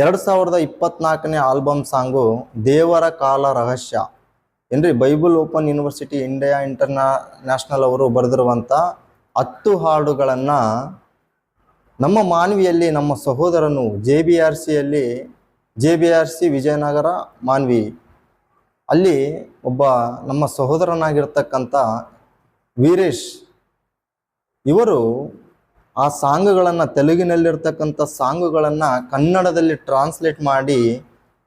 ಎರಡು ಸಾವಿರದ ಇಪ್ಪತ್ನಾಲ್ಕನೇ ಆಲ್ಬಮ್ ಸಾಂಗು ದೇವರ ಕಾಲ ರಹಸ್ಯ. ಏನ್ರಿ, Bible Open University India International ಅವರು ಬರೆದಿರುವಂಥ ಹತ್ತು ಹಾಡುಗಳನ್ನು ನಮ್ಮ ಮಾನ್ವಿಯಲ್ಲಿ, ನಮ್ಮ ಸಹೋದರನು ಜೆ ಬಿ ಆರ್ ಸಿಯಲ್ಲಿ, J B R C Vijayanagar Manvi, ಅಲ್ಲಿ ಒಬ್ಬ ನಮ್ಮ ಸಹೋದರನಾಗಿರ್ತಕ್ಕಂಥ ವೀರೇಶ್ ಇವರು ಆ ಸಾಂಗ್ಗಳನ್ನು ತೆಲುಗಿನಲ್ಲಿರ್ತಕ್ಕಂಥ ಸಾಂಗುಗಳನ್ನು ಕನ್ನಡದಲ್ಲಿ ಟ್ರಾನ್ಸ್ಲೇಟ್ ಮಾಡಿ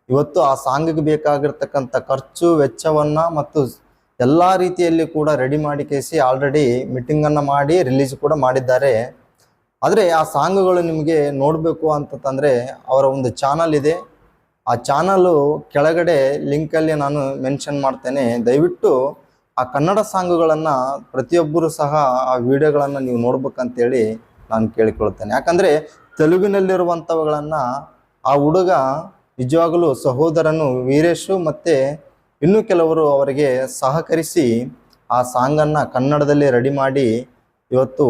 ಇವತ್ತು ಆ ಸಾಂಗಿಗೆ ಬೇಕಾಗಿರ್ತಕ್ಕಂಥ ಖರ್ಚು, ವೆಚ್ಚವನ್ನು ಮತ್ತು ಎಲ್ಲ ರೀತಿಯಲ್ಲಿ ಕೂಡ ರೆಡಿ ಮಾಡಿ ಕೇಸಿ ಆಲ್ರೆಡಿ ಮೀಟಿಂಗನ್ನು ಮಾಡಿ ರಿಲೀಸ್ ಕೂಡ ಮಾಡಿದ್ದಾರೆ. ಆದರೆ ಆ ಸಾಂಗುಗಳು ನಿಮಗೆ ನೋಡಬೇಕು ಅಂತಂದರೆ ಅವರ ಒಂದು ಚಾನಲ್ ಇದೆ. ಆ ಚಾನಲು ಕೆಳಗಡೆ ಲಿಂಕಲ್ಲಿ ನಾನು ಮೆನ್ಷನ್ ಮಾಡ್ತೇನೆ. ದಯವಿಟ್ಟು ಆ ಕನ್ನಡ ಸಾಂಗುಗಳನ್ನು ಪ್ರತಿಯೊಬ್ಬರು ಸಹ ಆ ವಿಡಿಯೋಗಳನ್ನು ನೀವು ನೋಡ್ಬೇಕಂತೇಳಿ ನಾನು ಕೇಳಿಕೊಳ್ತೇನೆ ಯಾಕಂದರೆ ತೆಲುಗಿನಲ್ಲಿರುವಂಥವುಗಳನ್ನು ಆ ಹುಡುಗ ನಿಜವಾಗಲೂ ಸಹೋದರನು ವೀರೇಶು ಮತ್ತು ಇನ್ನೂ ಕೆಲವರು ಅವರಿಗೆ ಸಹಕರಿಸಿ ಆ ಸಾಂಗನ್ನು ಕನ್ನಡದಲ್ಲಿ ರೆಡಿ ಮಾಡಿ ಇವತ್ತು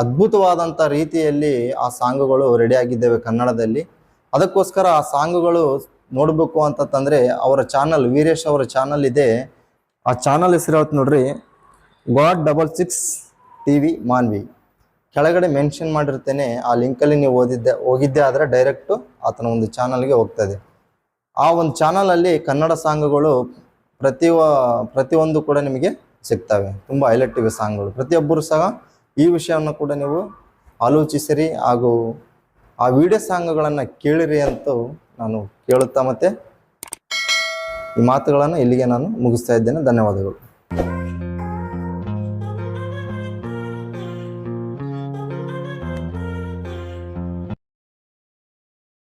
ಅದ್ಭುತವಾದಂಥ ರೀತಿಯಲ್ಲಿ ಆ ಸಾಂಗುಗಳು ರೆಡಿಯಾಗಿದ್ದೇವೆ ಕನ್ನಡದಲ್ಲಿ. ಅದಕ್ಕೋಸ್ಕರ ಆ ಸಾಂಗುಗಳು ನೋಡಬೇಕು ಅಂತಂದರೆ ಅವರ ಚಾನಲ್, ವೀರೇಶ್ ಅವರ ಚಾನಲ್ ಇದೆ. ಆ ಚಾನಲ್ ಹೆಸರು ಹೇಳ್ತೀನಿ ನೋಡ್ರಿ? God double six T V Manvi. ಕೆಳಗಡೆ ಮೆನ್ಷನ್ ಮಾಡಿರ್ತೇನೆ, ಆ ಲಿಂಕಲ್ಲಿ ನೀವು ಓದಿದ್ದೆ, ಹೋಗಿದ್ದೆ ಆದರೆ ಡೈರೆಕ್ಟು ಆತನ ಒಂದು ಚಾನಲ್ಗೆ ಹೋಗ್ತದೆ ಆ ಒಂದು ಚಾನಲಲ್ಲಿ ಕನ್ನಡ ಸಾಂಗ್ಗಳು ಪ್ರತಿ ಪ್ರತಿಯೊಂದು ಕೂಡ ನಿಮಗೆ ಸಿಗ್ತವೆ. ತುಂಬ ಹೈಲೈಟ್ ಇವೆ ಸಾಂಗ್ಗಳು. ಪ್ರತಿಯೊಬ್ಬರು ಸಹ ಈ ವಿಷಯವನ್ನು ಕೂಡ ನೀವು ಆಲೋಚಿಸಿರಿ ಹಾಗೂ ಆ ವಿಡಿಯೋ ಸಾಂಗ್ಗಳನ್ನು ಕೇಳಿರಿ ಅಂತ ನಾನು ಕೇಳುತ್ತಾ ಮತ್ತೆ ಈ ಮಾತುಗಳನ್ನು ಇಲ್ಲಿಗೆ ನಾನು ಮುಗಿಸ್ತಾ ಇದ್ದೇನೆ. ಧನ್ಯವಾದಗಳು.